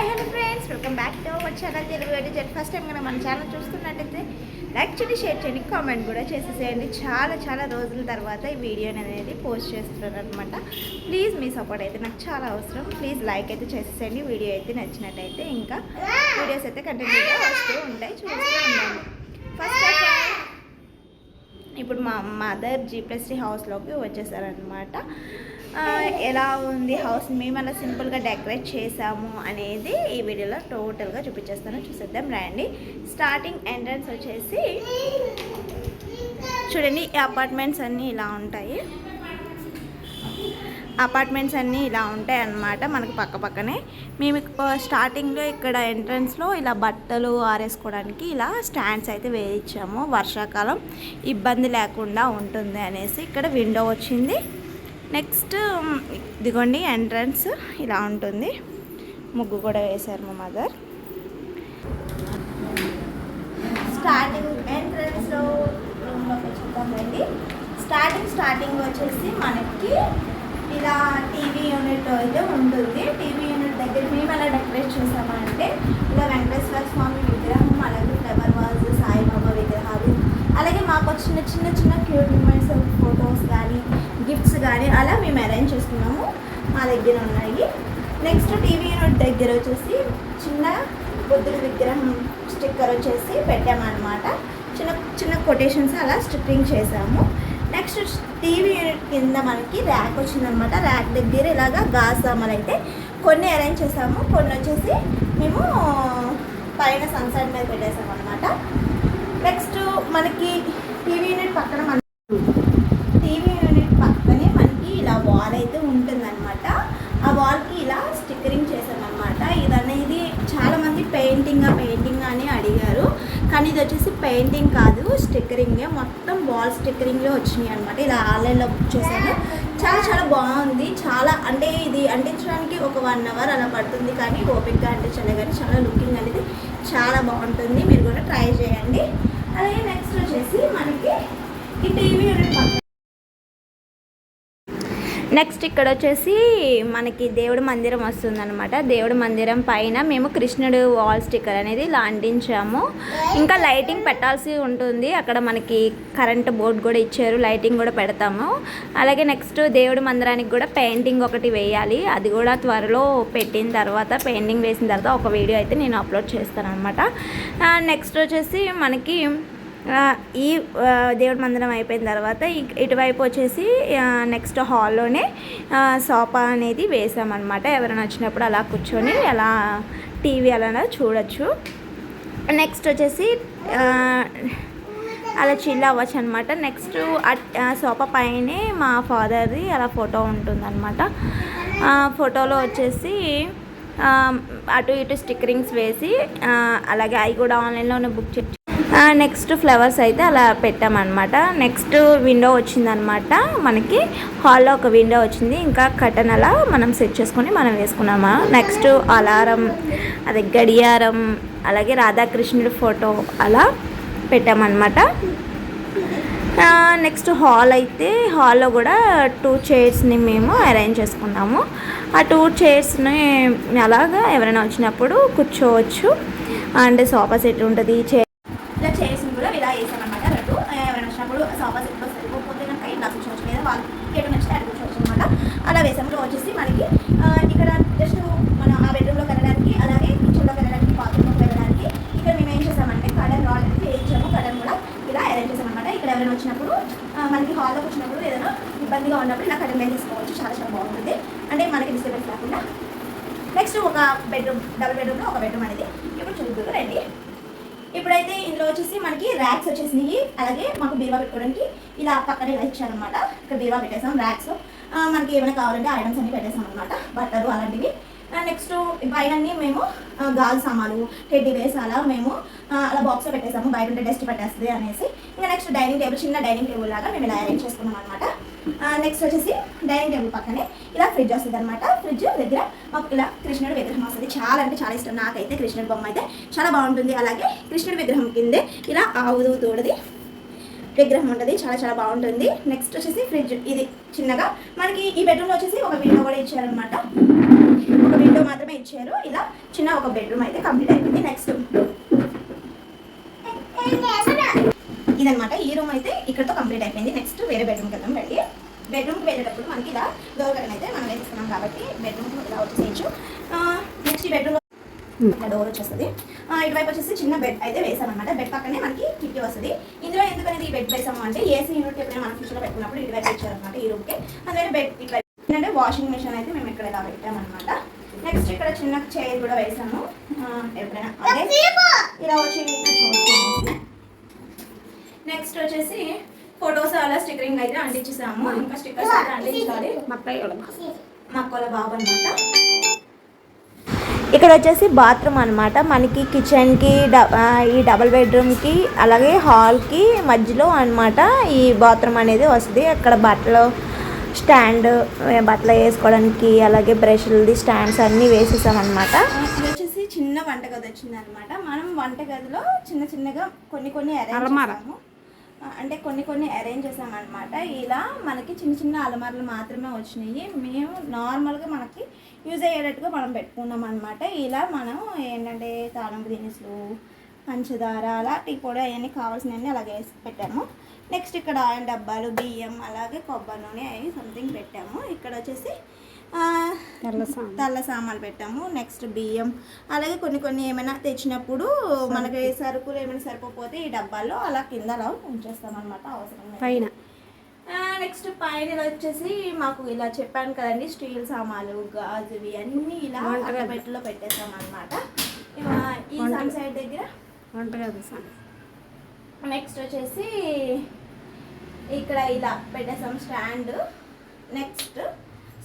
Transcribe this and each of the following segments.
Hi hello friends welcome back to our channel Telugu ఎడిజెట్ first time కనుక మన channel చూస్తున్నట్టయితే like చేయండి share చేయండి కామెంట్ కూడా చేసేసేయండి. చాలా చాలా రోజుల తర్వాత ఈ వీడియో అనేది పోస్ట్ చేస్తున్నాను అనమాట ప్లీజ్ మీ సపోర్ట్ అయితే నాకు చాలా అవసరం. ప్లీజ్ లైక్ అయితే చేసేసేయండి. వీడియో అయితే నచ్చినట్టయితే ఇంకా వీడియోస్ అయితే కంటిన్యూగా వస్తూ ఉంటాయి చూస్తూ ఉంటాను ఫస్ట్ ఆఫ్ ఆల్ ఇప్పుడు మా మదర్ జీ ప్లస్ టీ హౌస్లోకి వచ్చేసారనమాట ఎలా ఉంది హౌస్ మేము అలా సింపుల్గా డెకరేట్ చేసాము అనేది ఈ వీడియోలో టోటల్గా చూపించేస్తాను. చూసేద్దాం రండి. స్టార్టింగ్ ఎంట్రన్స్ వచ్చేసి చూడండి ఈ అపార్ట్మెంట్స్ అన్నీ ఇలా ఉంటాయి. అపార్ట్మెంట్స్ అన్నీ ఇలా ఉంటాయి అన్నమాట మనకు పక్క పక్కనే. మేము స్టార్టింగ్లో ఇక్కడ ఎంట్రన్స్లో ఇలా బట్టలు ఆరేసుకోవడానికి ఇలా స్టాండ్స్ అయితే వేయించాము. వర్షాకాలం ఇబ్బంది లేకుండా ఉంటుంది అనేసి ఇక్కడ విండో వచ్చింది. నెక్స్ట్ ఇదిగోండి ఎంట్రన్స్ ఇలా ఉంటుంది. ముగ్గు కూడా వేశారు మా మదర్. స్టార్టింగ్ ఎంట్రన్స్లో రూమ్లోకి చూద్దామండి స్టార్టింగ్ స్టార్టింగ్ వచ్చేసి మనకి ఇలా టీవీ యూనిట్ అయితే ఉంటుంది. టీవీ యూనిట్ దగ్గర మేము ఎలా డెకరేట్ చేసామంటే ఇలా వెంకటేశ్వర స్వామి విగ్రహం అలాగే ఫ్లవర్ వాజ్ సాయిబాబా విగ్రహాలు అలాగే మాకు చిన్న చిన్న చిన్న క్యూట్ కానీ అలా మేము అరేంజ్ చేసుకున్నాము. మా దగ్గర ఉన్నాయి. నెక్స్ట్ టీవీ యూనిట్ దగ్గర వచ్చేసి చిన్న బుద్ధుడి విగ్రహం స్టిక్కర్ వచ్చేసి పెట్టామన్నమాట. చిన్న చిన్న కొటేషన్స్ అలా స్టిక్కింగ్ చేసాము నెక్స్ట్ టీవీ యూనిట్ కింద మనకి ర్యాక్ వచ్చిందనమాట ర్యాక్ దగ్గర ఇలాగా గాజు అయితే కొన్ని అరేంజ్ చేసాము కొన్ని వచ్చేసి మేము పైన సన్సెట్ మీద పెట్టేసాం అనమాట నెక్స్ట్ మనకి టీవీ యూనిట్ పక్కన మన టీవీ యూనిట్ పక్కనే మనకి ఇలా వాల్ అయితే ఉంటుందన్నమాట ఆ వాల్కి ఇలా స్టిక్కరింగ్ చేసామన్నమాట ఇది అనేది చాలామంది పెయింటింగ్ పెయింటింగ్ అని అడిగారు కానీ ఇది వచ్చేసి పెయింటింగ్ కాదు స్టిక్కరింగే. మొత్తం వాల్ స్టిక్కరింగ్లో వచ్చినాయి అనమాట ఇలా ఆన్లైన్లో బుక్ చేశాను. చాలా చాలా బాగుంది. చాలా అంటే ఇది అంటించడానికి ఒక వన్ అవర్ అలా పడుతుంది కానీ ఓపిక్గా అంటించాలి కానీ చాలా లుకింగ్ అనేది చాలా బాగుంటుంది. మీరు కూడా ట్రై చేయండి. అలాగే నెక్స్ట్ వచ్చేసి మనకి ఈ టీవీ యూనిట్ పక్కన నెక్స్ట్ ఇక్కడ వచ్చేసి మనకి దేవుడి మందిరం వస్తుందన్నమాట. దేవుడి మందిరం పైన మేము కృష్ణుడు వాల్ స్టిక్కర్ అనేది లాంటించాము. ఇంకా లైటింగ్ పెట్టాల్సి ఉంటుంది. అక్కడ మనకి కరెంట్ బోర్డ్ కూడా ఇచ్చారు. లైటింగ్ కూడా పెడతాము. అలాగే నెక్స్ట్ దేవుడి మందిరానికి కూడా పెయింటింగ్ ఒకటి వేయాలి. అది కూడా త్వరలో పెట్టిన తర్వాత పెయింటింగ్ వేసిన తర్వాత ఒక వీడియో అయితే నేను అప్లోడ్ చేస్తాను అనమాట నెక్స్ట్ వచ్చేసి మనకి ఈ దేవుడి మందిరం అయిపోయిన తర్వాత ఇటువైపు వచ్చేసి నెక్స్ట్ హాల్లోనే సోఫా అనేది వేసామన్నమాట. ఎవరైనా వచ్చినప్పుడు అలా కూర్చొని అలా టీవీ అలా చూడొచ్చు. నెక్స్ట్ వచ్చేసి అలా చిల్ అవ్వచ్చు అనమాట నెక్స్ట్ సోఫా పైనే మా ఫాదర్ది అలా ఫోటో ఉంటుందన్నమాట. ఫోటోలో వచ్చేసి అటు ఇటు స్టిక్కరింగ్స్ వేసి అలాగే అవి కూడా ఆన్లైన్లోనే బుక్ చే నెక్స్ట్ ఫ్లవర్స్ అయితే అలా పెట్టామన్నమాట. నెక్స్ట్ విండో వచ్చిందనమాట మనకి హాల్లో ఒక విండో వచ్చింది. ఇంకా కటన్ అలా మనం సెట్ చేసుకొని మనం వేసుకున్నామా. నెక్స్ట్ అలారం అదే గడియారం అలాగే రాధాకృష్ణుడి ఫోటో అలా పెట్టామన్నమాట. నెక్స్ట్ హాల్ అయితే హాల్లో కూడా టూ చైర్స్ని మేము అరేంజ్ చేసుకున్నాము. ఆ టూ చైర్స్ని అలాగా ఎవరైనా వచ్చినప్పుడు కూర్చోవచ్చు. అండ్ సోఫా సెట్ ఉంటుంది చైర్ ఇలా చైర్స్ని కూడా ఇలా వేసామన్నమాట రెండు ఎవరైనా వచ్చినప్పుడు సోఫా సెట్లో సరిపోతే కనుక ఇలా కూర్చోవచ్చు లేదా వాళ్ళు ఎటు నచ్చితే అటు కూర్చోవచ్చు అనమాట అలా వేసాము వచ్చేసి మనకి ఆ, ఇక్కడ జస్ట్ మన ఆ బెడ్రూమ్లోకి వెళ్ళడానికి అలాగే కిచెన్లోకి వెళ్ళడానికి బాత్రూమ్లోకి వెళ్ళడానికి ఇక్కడ మేము ఏం చేసామంటే కడన్ రాడ్ అనేది వేయించాము కడన్ కూడా ఇలా అరేంజ్ చేసామన్నమాట ఇక్కడ ఎవరైనా వచ్చినప్పుడు ఆ, మనకి హాల్లోకి వచ్చినప్పుడు ఏదైనా ఇబ్బందిగా ఉన్నప్పుడు ఇలా కడన్ వేసేసుకోవచ్చు చాలా చాలా బాగుంటుంది అంటే మనకి డిస్టర్బెన్స్ లేకుండా నెక్స్ట్ ఒక బెడ్రూమ్ డబుల్ బెడ్రూమ్లో ఒక బెడ్రూమ్ అనేది ఇప్పుడు చూద్దాం రండి ఇప్పుడైతే ఇందులో వచ్చేసి మనకి ర్యాక్స్ వచ్చేసినాయి. అలాగే మాకు బీరువా పెట్టుకోవడానికి ఇలా పక్కన ఇలా ఇచ్చారనమాట ఇక్కడ బీరువా పెట్టేసాం ర్యాక్స్ మనకి ఏమైనా కావాలంటే ఐటమ్స్ అన్ని పెట్టేసాం అనమాట బట్టలు అలాంటివి. నెక్స్ట్ పైన మేము గాజు సామాలు టెడ్డీ వేస్ అలా మేము అలా బాక్స్లో పెట్టేసాము బయట ఉంటే డస్ట్ పెట్టేస్తుంది అనేసి. ఇంకా నెక్స్ట్ డైనింగ్ టేబుల్ చిన్న డైనింగ్ టేబుల్ లాగా మేము ఇలా అరేంజ్ చేసుకున్నాం అనమాట నెక్స్ట్ వచ్చేసి డైనింగ్ టేబుల్ పక్కనే ఇలా ఫ్రిడ్జ్ వస్తుంది అనమాట ఫ్రిడ్జ్ దగ్గర మాకు ఇలా కృష్ణుడి విగ్రహం వస్తుంది. చాలా అంటే చాలా ఇష్టం. నాకైతే కృష్ణుడి బొమ్మ అయితే చాలా బాగుంటుంది. అలాగే కృష్ణుడి విగ్రహం కిందే ఇలా ఆవుదు తోడది విగ్రహం ఉంటుంది. చాలా చాలా బాగుంటుంది. నెక్స్ట్ వచ్చేసి ఫ్రిడ్జ్ ఇది చిన్నగా. మనకి ఈ బెడ్రూమ్లో వచ్చేసి ఒక విండో కూడా ఇచ్చారనమాట మాత్రమే ఇచ్చారు. ఇలా చిన్న ఒక బెడ్రూమ్ అయితే కంప్లీట్ అయిపోయింది. నెక్స్ట్ ఇదనమాట ఈ రూమ్ అయితే ఇక్కడతో కంప్లీట్ అయిపోయింది. నెక్స్ట్ వేరే బెడ్రూమ్కి వెళ్దాం రండి. బెడ్రూమ్కి వెళ్ళేటప్పుడు మనకి ఇలా డోర్ కట్టన్ అయితే మనం వేసుకున్నాం కాబట్టి బెడ్రూమ్ ఇలా వచ్చేసేయచ్చు. నెక్స్ట్ ఈ బెడ్రూమ్ డోర్ వచ్చేస్తుంది. ఇటువైపు వచ్చేసి చిన్న బెడ్ అయితే వేసాం అనమాట బెడ్ పక్కనే మనకి కిటికీ వస్తుంది. ఇందులో ఎందుకనేది ఈ బెడ్ వేసాము అంటే ఏసీ యూనిట్ ఎప్పుడైనా మనం ఫ్యూచర్లో పెట్టుకున్నప్పుడు ఇటువైపు ఇచ్చారనమాట ఈ రూమ్కి అందుకని బెడ్ ఇటువైపు ఏంటంటే వాషింగ్ మిషన్ అయితే మేము ఇక్కడ ఇలా పెట్టామన్నమాట. నెక్స్ట్ ఇక్కడ చిన్న చైర్ కూడా వేసాము. ఎప్పుడైనా అదే ఇలా వచ్చి నెక్స్ట్ వచ్చేసి ఫొటోస్ అలా స్టిక్కరింగ్ అయితే అంటించేసాము. ఇంకా స్టిక్కర్స్ అయితే అంటించాలి. మక్కల బాబు అనమాట ఇక్కడ వచ్చేసి బాత్రూమ్ అనమాట మనకి కిచెన్కి ఈ డబుల్ బెడ్రూమ్కి అలాగే హాల్కి మధ్యలో అన్నమాట ఈ బాత్రూమ్ అనేది వస్తుంది. అక్కడ బట్టలు స్టాండ్ బట్టలు వేసుకోవడానికి అలాగే బ్రష్లది స్టాండ్స్ అన్నీ వేసేసాం అనమాట ఇది వచ్చేసి చిన్న వంటగది వచ్చింది అనమాట మనం వంటగదిలో చిన్న చిన్నగా కొన్ని కొన్ని అరేంజ్ అంటే కొన్ని కొన్ని అరేంజ్ చేసామన్నమాట. ఇలా మనకి చిన్న చిన్న అలమార్లు మాత్రమే వచ్చినాయి. మేము నార్మల్గా మనకి యూజ్ అయ్యేటట్టుగా మనం పెట్టుకున్నాం అనమాట ఇలా మనం ఏంటంటే తాళంపు దినుసులు పంచదార అలా టీ పొడి అవన్నీ కావాల్సినవన్నీ అలాగే వేసి పెట్టాము. నెక్స్ట్ ఇక్కడ ఆయిల్ డబ్బాలు బియ్యం అలాగే కొబ్బరి నూనె అవి సంథింగ్ పెట్టాము. ఇక్కడ వచ్చేసి తెల్ల సామాన్లు. పెట్టాము. నెక్స్ట్ బియ్యం అలాగే కొన్ని కొన్ని ఏమైనా తెచ్చినప్పుడు మనకి సరుకులు ఏమైనా సరిపోతే ఈ డబ్బాల్లో అలా కింద అలా ఉంచేస్తాం అనమాట అవసరం. పైన. నెక్స్ట్ పైన వచ్చేసి మాకు ఇలా చెప్పాను కదండి స్టీల్ సామాన్లు గాజువి అన్నీ ఇలా. పెట్టెలో పెట్టేసాం అనమాట ఈ సన్ సైడ్ దగ్గర వంటగది నెక్స్ట్ వచ్చేసి ఇక్కడ ఇలా పెట్టేసాం స్టాండ్. నెక్స్ట్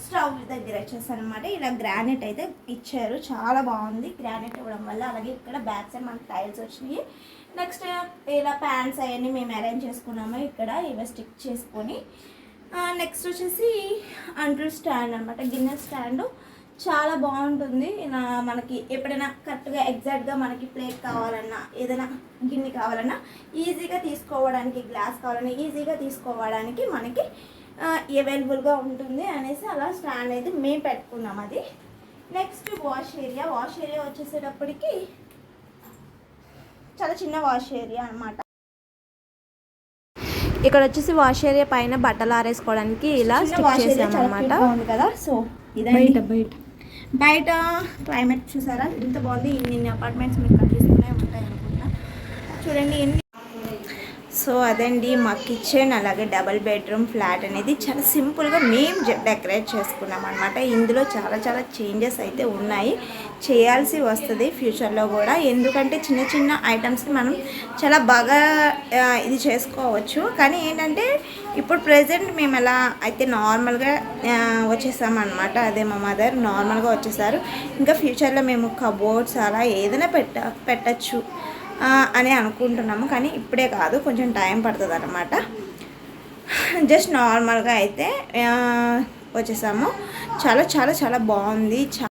స్టవ్ దగ్గర వచ్చేసాను అనమాట ఇలా గ్రానైట్ అయితే ఇచ్చారు. చాలా బాగుంది. గ్రానైట్ ఇవ్వడం వల్ల అలాగే ఇక్కడ బ్యాక్ సైడ్ మనకి టైల్స్ వచ్చినాయి. నెక్స్ట్ ఇలా ప్యాంట్స్ అవన్నీ మేము అరేంజ్ చేసుకున్నాము. ఇక్కడ ఇవి స్టిక్ చేసుకొని నెక్స్ట్ వచ్చేసి అంట్లు స్టాండ్ అనమాట గిన్నె స్టాండ్ చాలా బాగుంటుంది. ఇలా మనకి ఎప్పుడైనా కరెక్ట్గా ఎగ్జాక్ట్గా మనకి ప్లేట్ కావాలన్నా ఏదైనా గిన్నె కావాలన్నా ఈజీగా తీసుకోవడానికి గ్లాస్ కావాలన్నా ఈజీగా తీసుకోవడానికి మనకి అవైలబుల్గా ఉంటుంది అనేసి అలా స్టాండ్ అయితే మేము పెట్టుకున్నాం అది. Next wash area. Wash area వచ్చేసేటప్పటికి చాలా చిన్న వాష్ ఏరియా అన్నమాట. ఇక్కడ వచ్చేసి వాష్ ఏరియా పైన బట్టలు ఆరేసుకోవడానికి ఇలా స్టిక్ చేసాం అనమాట ఉంది కదా సో బయట ఇదండి బయట. బయట క్లైమేట్ చూసారా? ఎంత బాగుంది. ఇన్ని అపార్ట్మెంట్స్ మీకు కట్టిస్తూనే ఉంటాయి అనుకుంటా చూడండి ఎన్ని సో అదండి మా కిచెన్ అలాగే డబల్ బెడ్రూమ్ ఫ్లాట్ అనేది చాలా సింపుల్గా మేము డెకరేట్ చేసుకున్నాం అనమాట ఇందులో చాలా చాలా చేంజెస్ అయితే ఉన్నాయి. చేయాల్సి వస్తుంది ఫ్యూచర్లో కూడా. ఎందుకంటే చిన్న చిన్న ఐటమ్స్కి మనం చాలా బాగా ఇది చేసుకోవచ్చు. కానీ ఏంటంటే ఇప్పుడు ప్రజెంట్ మేము ఎలా అయితే నార్మల్గా వచ్చేసామన్నమాట అదే మా మదర్ నార్మల్గా వచ్చేసారు. ఇంకా ఫ్యూచర్లో మేము కబోర్డ్స్ అలా ఏదైనా పెట్ట పెట్టచ్చు. అని అనుకుంటున్నాము కానీ ఇప్పుడే కాదు కొంచెం టైం పడుతుంది అనమాట జస్ట్ నార్మల్గా అయితే వచ్చేసాము. చాలా చాలా చాలా బాగుంది. చా